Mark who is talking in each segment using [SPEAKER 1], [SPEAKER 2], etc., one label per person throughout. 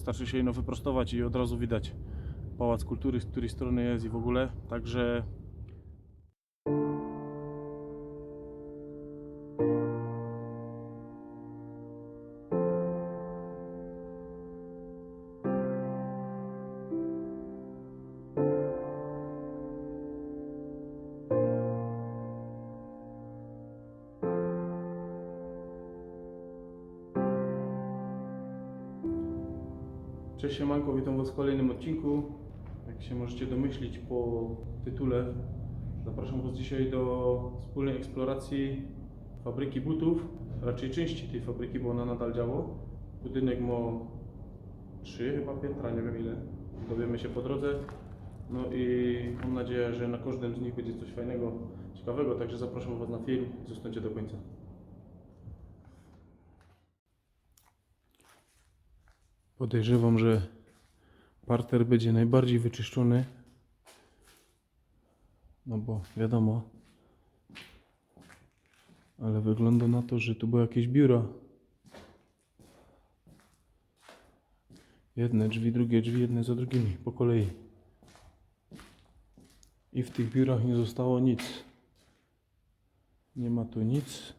[SPEAKER 1] Starczy się ino wyprostować i od razu widać Pałac Kultury, z której strony jest i w ogóle. Także w kolejnym odcinku. Jak się możecie domyślić po tytule, zapraszam Was dzisiaj do wspólnej eksploracji fabryki butów, raczej części tej fabryki, bo ona nadal działa. Budynek ma trzy chyba piętra, nie wiem ile. Dowiemy się po drodze. No i mam nadzieję, że na każdym z nich będzie coś fajnego, ciekawego, także zapraszam Was na film i zostańcie do końca. Podejrzewam, że parter będzie najbardziej wyczyszczony. No bo wiadomo. Ale wygląda na to, że tu były jakieś biura. Jedne drzwi, drugie drzwi, jedne za drugimi, po kolei. I w tych biurach nie zostało nic. Nie ma tu nic.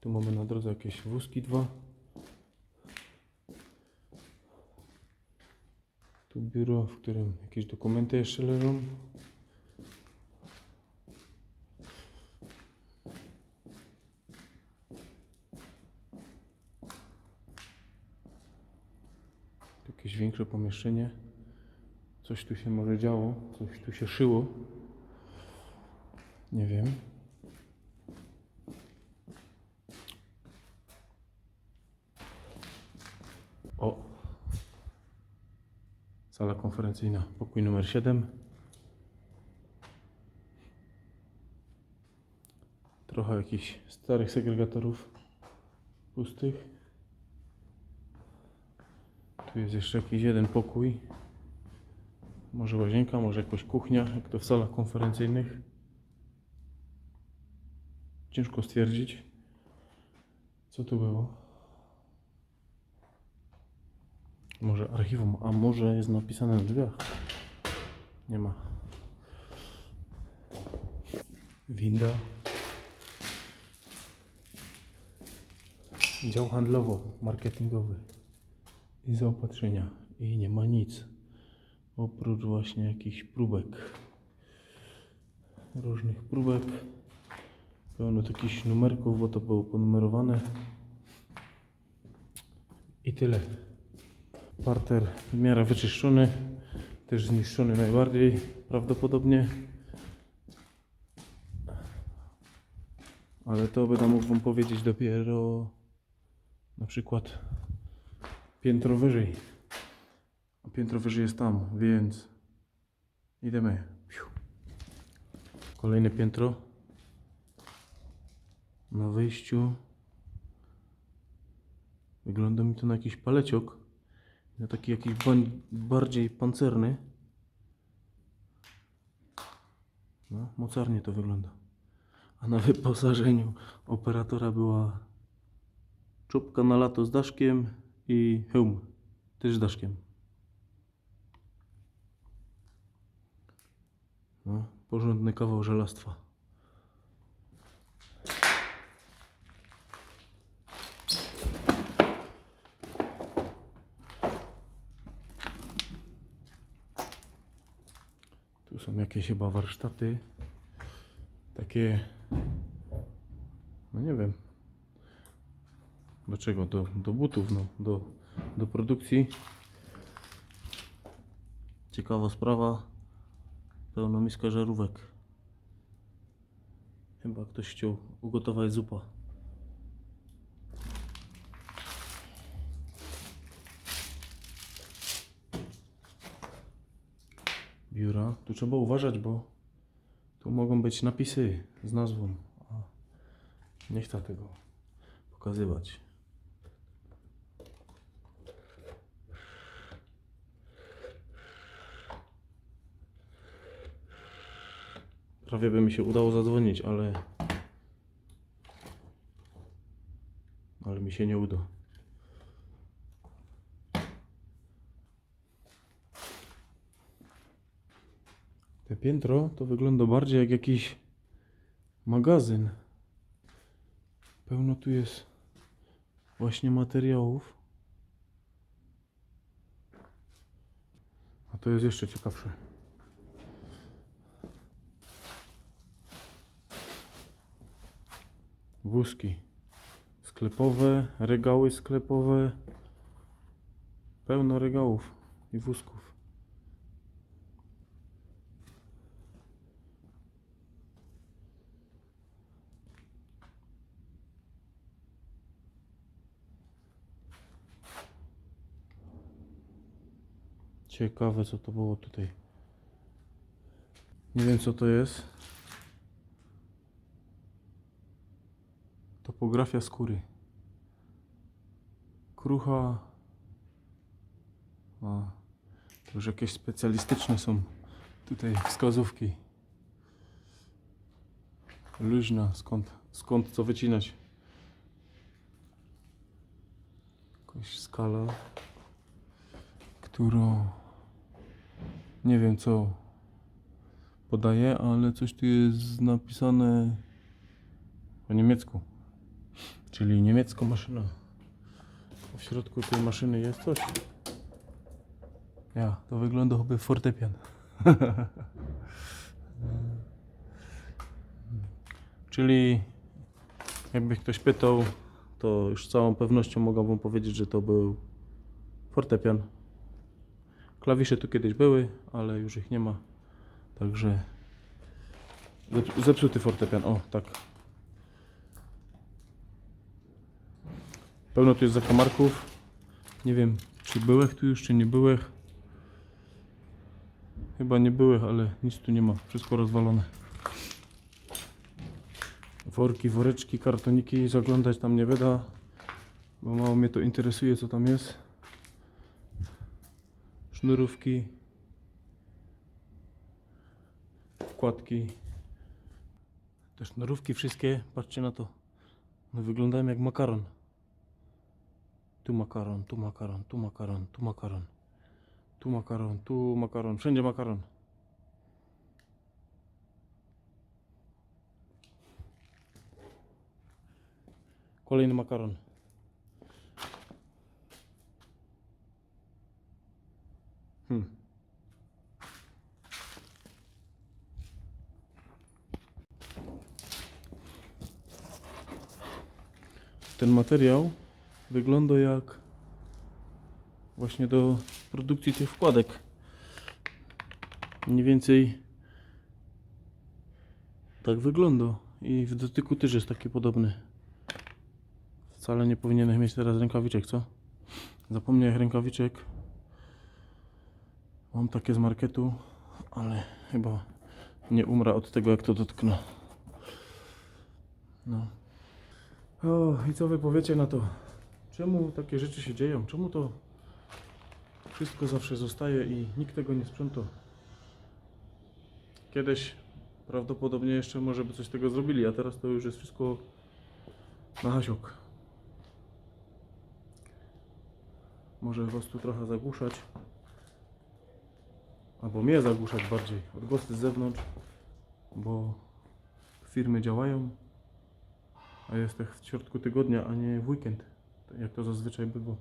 [SPEAKER 1] Tu mamy na drodze jakieś wózki dwa. Tu biuro, w którym jakieś dokumenty jeszcze leżą. Jakieś większe pomieszczenie. Coś tu się może działo, coś tu się szyło. Nie wiem. O, Sala konferencyjna, pokój numer 7. Trochę jakichś starych segregatorów pustych. Tu jest jeszcze jakiś jeden pokój. Może łazienka, może jakaś kuchnia, jak to w salach konferencyjnych. Ciężko stwierdzić, co tu było. Może archiwum, a może jest napisane na drzwiach. Nie ma. Winda. Dział handlowo-marketingowy. I zaopatrzenia. I nie ma nic. Oprócz właśnie jakichś próbek. Różnych próbek. Pełno takich numerków, bo to było ponumerowane. I tyle. Parter w miarę wyczyszczony, też zniszczony najbardziej prawdopodobnie. Ale to będę mógł Wam powiedzieć dopiero na przykład piętro wyżej. A piętro wyżej jest tam, więc idziemy. Kolejne piętro. Na wyjściu wygląda mi to na jakiś paleciok. Na taki jakiś bardziej pancerny. No, mocarnie to wygląda. A na wyposażeniu operatora była czubka na lato z daszkiem i hełm też z daszkiem. No, porządny kawał żelastwa. Tu są jakieś chyba warsztaty. Takie. No nie wiem. Do czego? Do, do butów, no. Do, do produkcji. Ciekawa sprawa. Pełno miska żarówek. Chyba ktoś chciał ugotować zupa. Biura. Tu trzeba uważać, bo tu mogą być napisy z nazwą. Nie chcę tego pokazywać. Prawie by mi się udało zadzwonić, ale. Ale mi się nie uda. Piętro to wygląda bardziej jak jakiś magazyn. Pełno tu jest właśnie materiałów. A to jest jeszcze ciekawsze. Wózki sklepowe, regały sklepowe. Pełno regałów i wózków. Ciekawe co to było tutaj. Nie wiem co to jest. Topografia skóry. Krucha. A, to już jakieś specjalistyczne są tutaj wskazówki. Luźna, skąd, skąd co wycinać. Jakaś skala, którą nie wiem co podaje, ale coś tu jest napisane po niemiecku. Czyli niemiecka maszyna. W środku tej maszyny jest coś. Ja, to wygląda chyba fortepian. Czyli jakby ktoś pytał, to już z całą pewnością mogę wam powiedzieć, że to był fortepian. Klawisze tu kiedyś były, ale już ich nie ma. Także zep- zepsuty fortepian. O, tak. Pełno tu jest zakamarków. Nie wiem, czy byłych tu już, czy nie byłych. Chyba nie byłych, ale nic tu nie ma. Wszystko rozwalone. Worki, woreczki, kartoniki. Zaglądać tam nie będę, bo mało mnie to interesuje, co tam jest. Sznurówki. Wkładki. Te sznurówki wszystkie, patrzcie na to. One wyglądają jak makaron. Tu makaron, tu makaron, tu makaron, tu makaron. Tu makaron, tu makaron, wszędzie makaron. Kolejny makaron. Ten materiał wygląda jak właśnie do produkcji tych wkładek. Mniej więcej tak wygląda i w dotyku też jest taki podobny. Wcale nie powinienem mieć teraz rękawiczek, co? Zapomniałem rękawiczek. Mam takie z marketu, ale chyba nie umrę od tego jak to dotknę. No. O, i co wy powiecie na to? Czemu takie rzeczy się dzieją? Czemu to wszystko zawsze zostaje i nikt tego nie sprząta? Kiedyś prawdopodobnie jeszcze może by coś tego zrobili, a teraz to już jest wszystko na hasiok. Może was tu trochę zagłuszać. Albo mnie zagłuszać bardziej. Odgłosy z zewnątrz, bo firmy działają. A jest tak w środku tygodnia, a nie w weekend, tak jak to zazwyczaj było.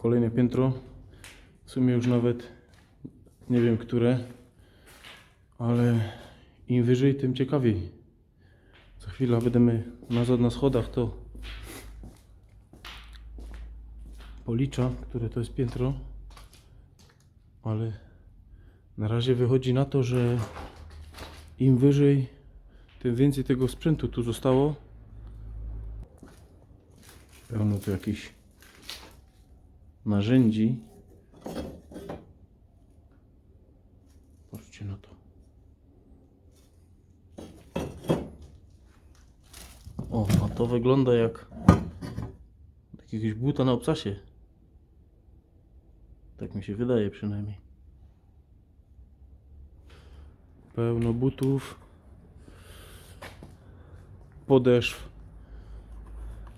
[SPEAKER 1] Kolejne piętro. W sumie już nawet nie wiem które, ale im wyżej, tym ciekawiej. Za chwilę będziemy nazad na schodach, to policza, które to jest piętro, ale na razie wychodzi na to, że im wyżej, tym więcej tego sprzętu tu zostało. Pełno tu jakichś narzędzi. Patrzcie na to. O, a to wygląda jak jakiegoś buta na obcasie. Tak mi się wydaje przynajmniej. Pełno butów. Podeszw.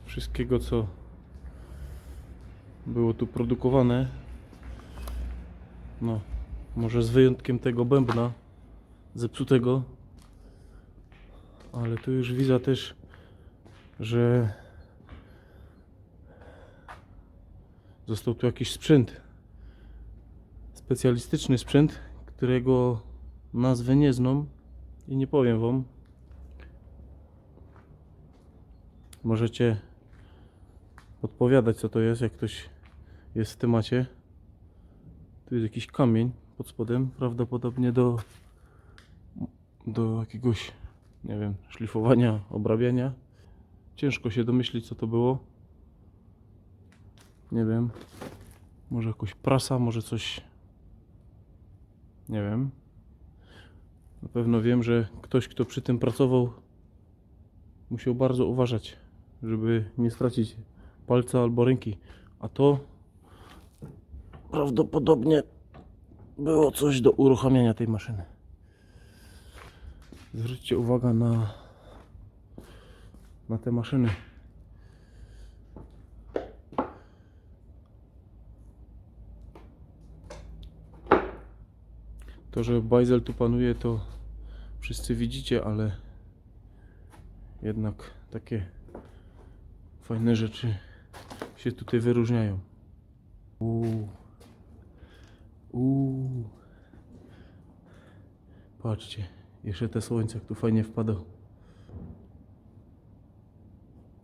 [SPEAKER 1] Wszystkiego co było tu produkowane. No, może z wyjątkiem tego bębna zepsutego. Ale tu już widzę też, że został tu jakiś sprzęt. Specjalistyczny sprzęt, którego nazwy nie znam i nie powiem wam. Możecie podpowiadać co to jest, jak ktoś jest w temacie. Tu jest jakiś kamień pod spodem, prawdopodobnie do do jakiegoś, nie wiem, szlifowania, obrabiania. Ciężko się domyślić, co to było. Nie wiem. Może jakoś prasa, może coś. Nie wiem. Na pewno wiem, że ktoś, kto przy tym pracował, musiał bardzo uważać, żeby nie stracić palca albo ręki. A to prawdopodobnie było coś do uruchamiania tej maszyny. Zwróćcie uwagę na, na te maszyny. To, że bajzel tu panuje, to wszyscy widzicie, ale jednak takie fajne rzeczy się tutaj wyróżniają. Uuu. Uuu. Patrzcie. Jeszcze te słońce, jak tu fajnie wpada.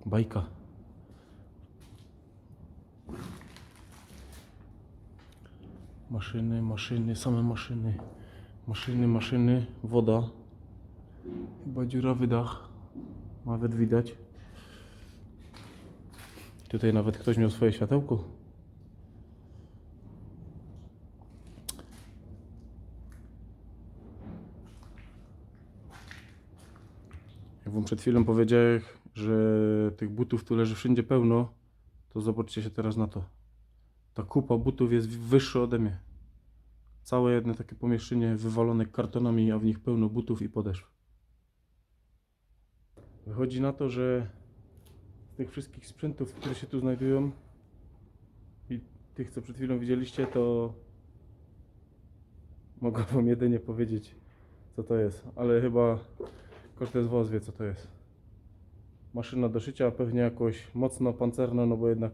[SPEAKER 1] Bajka. Maszyny, maszyny, same maszyny. Maszyny, maszyny, woda. Chyba dziurawy dach. Nawet widać. Tutaj nawet ktoś miał swoje światełko. Jak wam przed chwilą powiedziałem, że tych butów tu leży wszędzie pełno, to zobaczcie się teraz na to. Ta kupa butów jest wyższa ode mnie. Całe jedno takie pomieszczenie wywalone kartonami, a w nich pełno butów i podeszw. Wychodzi na to, że tych wszystkich sprzętów, które się tu znajdują i tych, co przed chwilą widzieliście, to mogę wam jedynie powiedzieć, co to jest. Ale chyba każdy z was wie, co to jest. Maszyna do szycia, pewnie jakoś mocno pancerna, no bo jednak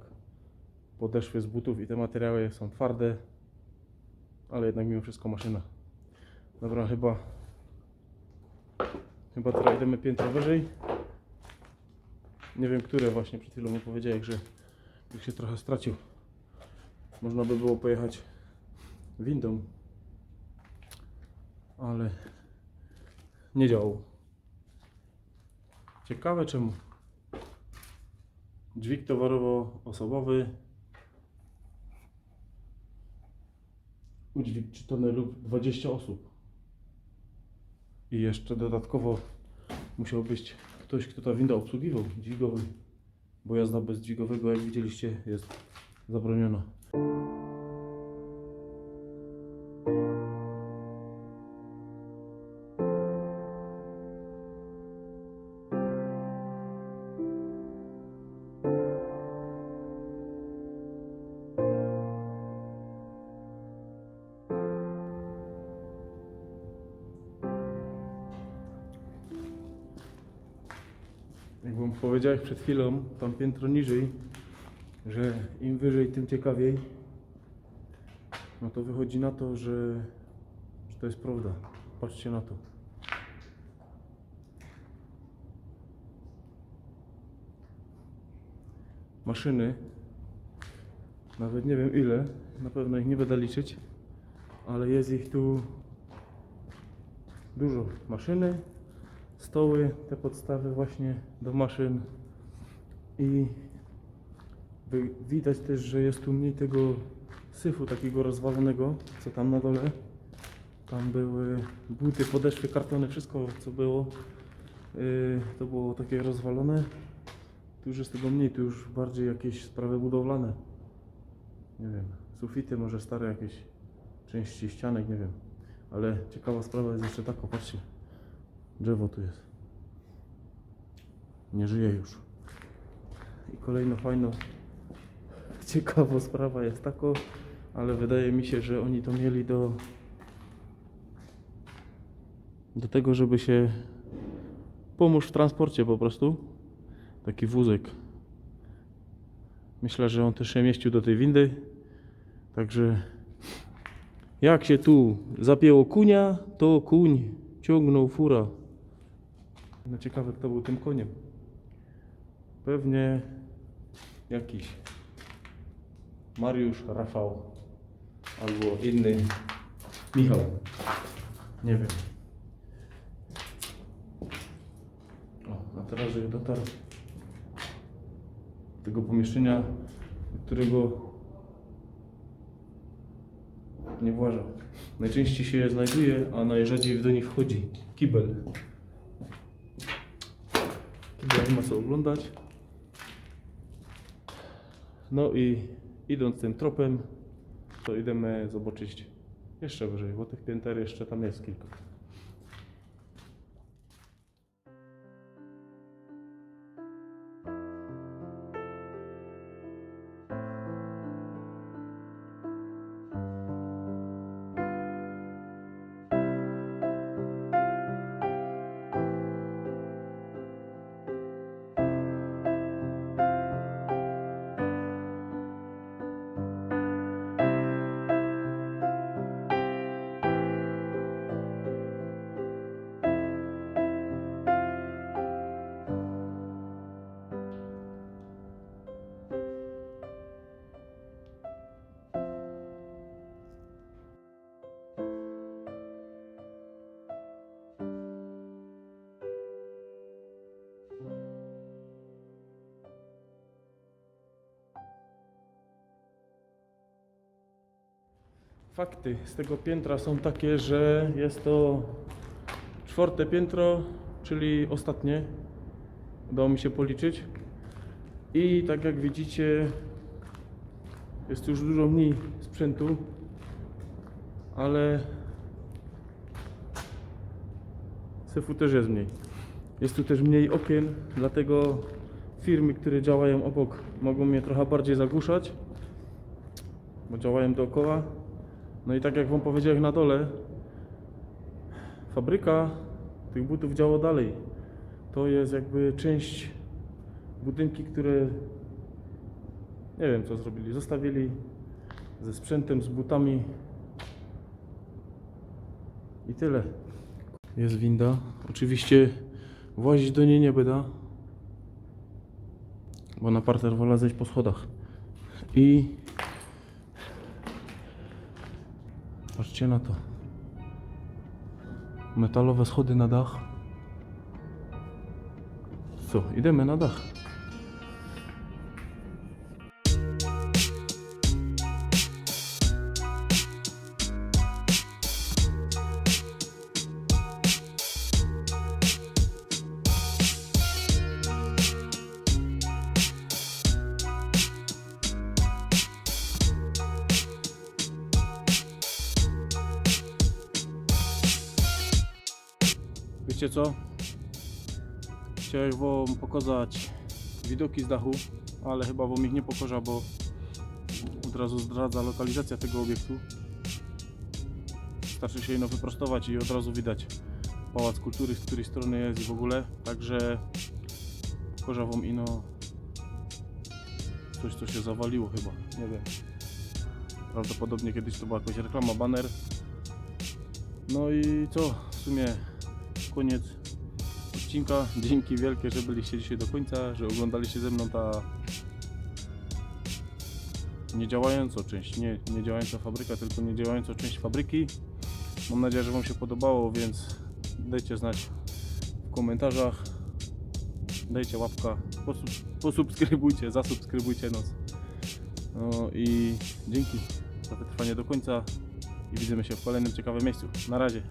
[SPEAKER 1] podeszwy z butów i te materiały są twarde, ale jednak mimo wszystko maszyna. Dobra, chyba chyba teraz idziemy piętro wyżej. Nie wiem, które właśnie przed chwilą mu powiedziałem, że już się trochę stracił. Można by było pojechać windą, ale nie działał. Ciekawe czemu. Dźwig towarowo-osobowy. Udźwig 3 tony lub 20 osób. I jeszcze dodatkowo musiał być ktoś, kto ta winda obsługiwał, dźwigowy. Bo jazda bez dźwigowego, jak widzieliście, jest zabroniona. Powiedziałeś przed chwilą, tam piętro niżej, że im wyżej, tym ciekawiej. No to wychodzi na to, że, że to jest prawda. Patrzcie na to. Maszyny, nawet nie wiem ile, na pewno ich nie będę liczyć, ale jest ich tu dużo. Maszyny, stoły, te podstawy właśnie do maszyn i widać też, że jest tu mniej tego syfu takiego rozwalonego, co tam na dole. Tam były buty, podeszwy, kartony, wszystko co było. Yy, to było takie rozwalone. Tu już jest tego mniej, tu już bardziej jakieś sprawy budowlane. Nie wiem, sufity, może stare jakieś części ścianek, nie wiem. Ale ciekawa sprawa jest jeszcze taka, patrzcie. Drzewo tu jest. Nie żyje już. I kolejno fajno, ciekawa sprawa jest taka, ale wydaje mi się, że oni to mieli do do tego, żeby się pomóż w transporcie po prostu. Taki wózek. Myślę, że on też się mieścił do tej windy. Także jak się tu zapięło kunia, to kuń ciągnął fura. No ciekawe kto był tym koniem. Pewnie jakiś Mariusz, Rafał albo inny Michał. Nie wiem. O, a teraz, że dotarł do tego pomieszczenia, którego nie włażę. Najczęściej się je znajduje, a najrzadziej do nich wchodzi. Kibel. Kibel nie ma co oglądać. No i idąc tym tropem, to idziemy zobaczyć jeszcze wyżej, bo tych pięter jeszcze tam jest kilka. Fakty z tego piętra są takie, że jest to czwarte piętro, czyli ostatnie. Udało mi się policzyć. I tak jak widzicie, jest już dużo mniej sprzętu, ale syfu też jest mniej. Jest tu też mniej okien, dlatego firmy, które działają obok, mogą mnie trochę bardziej zagłuszać, bo działają dookoła. No i tak jak Wam powiedziałem na dole, fabryka tych butów działa dalej. To jest jakby część budynki, które nie wiem co zrobili. Zostawili ze sprzętem, z butami i tyle. Jest winda. Oczywiście włazić do niej nie będę, bo na parter wolę zejść po schodach. I Patrzcie na to. Metalowe schody na dach. Co, idziemy na dach. Chciałem wam pokazać widoki z dachu, ale chyba wam ich nie pokażę, bo od razu zdradza lokalizacja tego obiektu. Starczy się ino wyprostować i od razu widać Pałac Kultury, z której strony jest i w ogóle. Także pokażę wam ino coś, co się zawaliło chyba, nie wiem. Prawdopodobnie kiedyś to była jakaś reklama, baner. No i co? W sumie koniec odcinka. Dzięki wielkie, że byliście dzisiaj do końca, że oglądaliście ze mną ta niedziałająca część, nie, nie działająca fabryka, tylko niedziałająca część fabryki. Mam nadzieję, że Wam się podobało, więc dajcie znać w komentarzach. Dajcie łapka, posub, posubskrybujcie, zasubskrybujcie nas. No i dzięki za wytrwanie do końca i widzimy się w kolejnym ciekawym miejscu. Na razie.